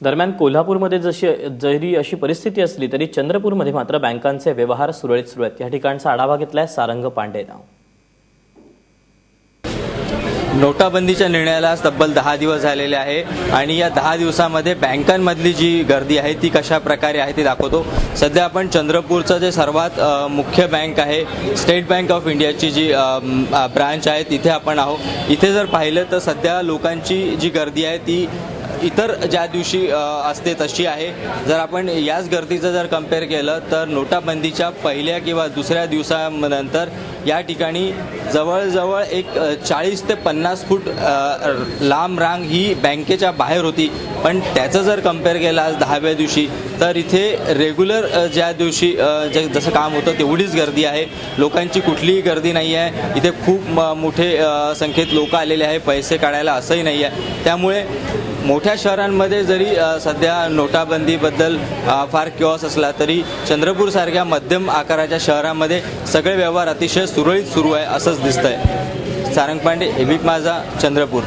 दरम्यान कोल्हापूरमध्ये जशी जरी अशी परिस्थिती असली तरी चंद्रपूरमध्ये मात्र बँकांचे व्यवहार सुरळीत सुरू आहेत या ठिकाणचा आढावा घेतलाय सारंग नाव. नोटाबंदीच्या निर्णयाला तब्बल दहा दिवस झालेले आहे आणि या दहा दिवसामध्ये बँकांमधली जी गर्दी आहे ती कशा प्रकारे आहे ती दाखवतो. सध्या आपण चंद्रपूरचं जे सर्वात मुख्य बँक आहे स्टेट बँक ऑफ इंडियाची जी ब्रांच आहे तिथे आपण आहोत. इथे जर पाहिलं तर सध्या लोकांची जी गर्दी आहे ती इतर ज्या दिवशी असते तशी आहे. जर आपण याच गर्दीचं जर कंपेअर केलं तर नोटाबंदीच्या पहिल्या किंवा दुसऱ्या दिवसानंतर या ठिकाणी जवळजवळ एक चाळीस ते पन्नास फूट लांब रांग ही बँकेच्या बाहेर होती. पण त्याचं जर कंपेअर केलं आज दहाव्या दिवशी तर इथे रेग्युलर ज्या दिवशी जे जसं काम होतं तेवढीच गर्दी आहे. लोकांची कुठलीही गर्दी नाही आहे. इथे खूप म- मोठे संख्येत लोक आलेले आहे पैसे काढायला असंही नाही आहे. त्यामुळे मोठ्या शहरांमध्ये जरी सध्या नोटाबंदीबद्दल फार क्यॉस असला तरी चंद्रपूरसारख्या मध्यम आकाराच्या शहरामध्ये सगळे व्यवहार अतिशय सुरळीत सुरू आहे असंच दिसतंय. सारंग पांडे एबिक माझा चंद्रपूर.